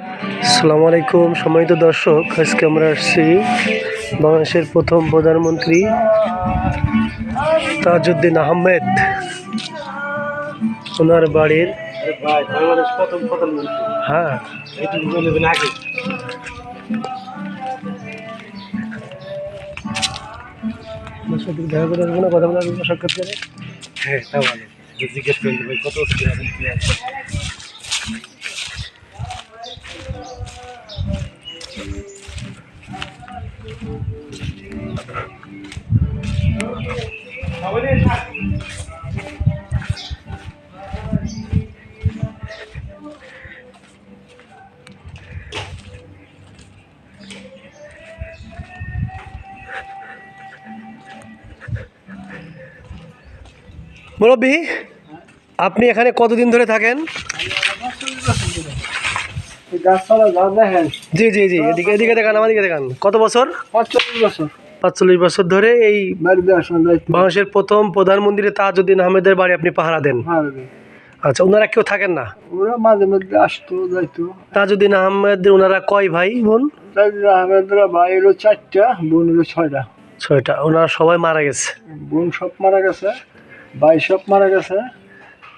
আসসালামু আলাইকুম সম্মানিত দর্শক আজকে আমরা আসছি বাংলাদেশের প্রথম প্রধানমন্ত্রী তাজউদ্দিন আহমেদ। ওনার বাড়ির হ্যাঁ। এটুকু বলবেন আগে। ওনার সাথে দেখা করে আসব না কথা বলে সাক্ষাৎ করে। হ্যাঁ তা ভালো জিজ্ঞেস ভাই কত মুরব্বী আপনি এখানে কতদিন ধরে থাকেন? গাছপালা জি জি জি এদিকে এদিকে দেখান আমাদিকে দেখান। কত বছর? পঁয়তাল্লিশ বছর। পাঁচচল্লিশ বছর ধরে এই বাংলাদেশের প্রথম প্রধানমন্ত্রী তাজউদ্দিন আহমেদের বাড়ি আপনি পাহারা দেন? আচ্ছা ওনারা কেউ থাকেন না? ওরা মাঝে মধ্যে আসতো যাইতো। তাজউদ্দিন আহমেদ ওনারা কয় ভাই বোন? তাদের আহমেদরা ভাই হলো চারটা বোন হলো ছয়টা। ছয়টা। ওনারা সবাই মারা গেছে। বোন সব মারা গেছে ভাই সব মারা গেছে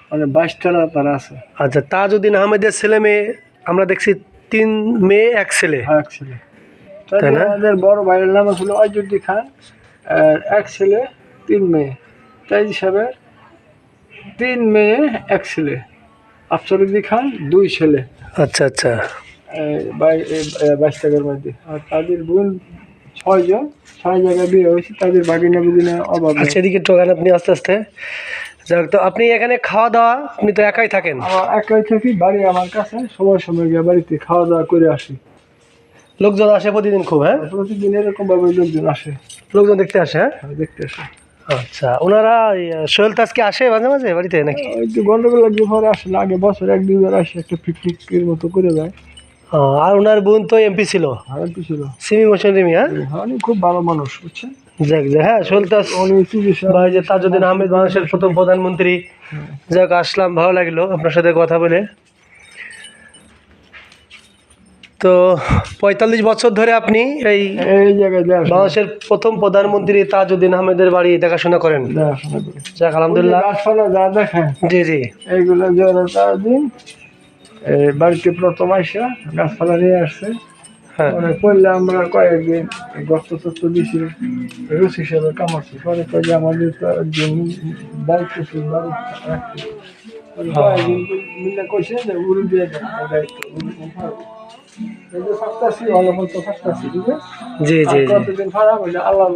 মানে বাইশটা তারা আছে। আচ্ছা তাজউদ্দিন আহমেদের ছেলে মেয়ে আমরা দেখছি তিন মেয়ে এক ছেলে। এক ছেলে। তাই তাই না? আমাদের বড় ভাইয়ের নাম ছিল অযোধ্যা খান আর এক ছেলে তিন মেয়ে। তাই হিসাবে তিন মেয়ে এক ছেলে। আফসরুদ্দি খান দুই ছেলে। আচ্ছা আচ্ছা। বাই- বাইশ টাকার মধ্যে। আর তাদের বোন ছয়জন ছয় জায়গায় বিয়ে হয়েছে তাদের বাগিনা বুগিনা অভাব। আচ্ছা এদিকে টোকান আপনি আস্তে আস্তে। যাক তো আপনি এখানে খাওয়া দাওয়া আপনি তো একাই থাকেন। একাই থাকি বাড়ি আমার কাছে সময় সময় গিয়ে বাড়িতে খাওয়া দাওয়া করে আসি। লোকজন আসে প্রতিদিন খুব হ্যাঁ? প্রতিদিন এরকম ভাবে লোকজন আসে। লোকজন দেখতে আসে হ্যাঁ? দেখতে আসে। আচ্ছা ওনারা সোহেল তাজকে আসে মাঝে মাঝে বাড়িতে নাকি? ওই তো গন্ডগোল লাগবে পরে আসে না আগে বছর এক দুইবার আসে একটা পিকনিকের মতো করে যায়। আর ওনার বোন তো এমপি ছিল? আর কি ছিল। সিমি মোশন রিমি হ্যাঁ? উনি খুব ভালো মানুষ বুঝছেন? যাক যাক হ্যাঁ সোহেল তাজ ভাই যে তাজউদ্দিন আহমেদ বাংলাদেশের প্রথম প্রধানমন্ত্রী। যাক আসলাম ভালো লাগল আপনার সাথে কথা বলে। তো পঁয়তাল্লিশ বছর ধরে আপনি এই এই জায়গায় বাংলাদেশের প্রথম প্রধানমন্ত্রী তাজউদ্দিন আহমেদের বাড়ি দেখাশোনা করেন? যাক আলহামদুলিল্লাহ। যা দেখেন জি জি। এইগুলো তার এই বাড়িতে প্রথম আইসা গাছপালা নিয়ে আসছে হ্যাঁ। পরে করলে আমরা কয়েকদিন গস্ত তস্ত দিছি রুচ হিসেবে কামাচ্ছি পরে কয়ে আমাদের দায়িত্ব ছিল মিলে কইছে যে উড়ু দিয়ে দেন ভালো মতো জি। জি জি আল্লাহ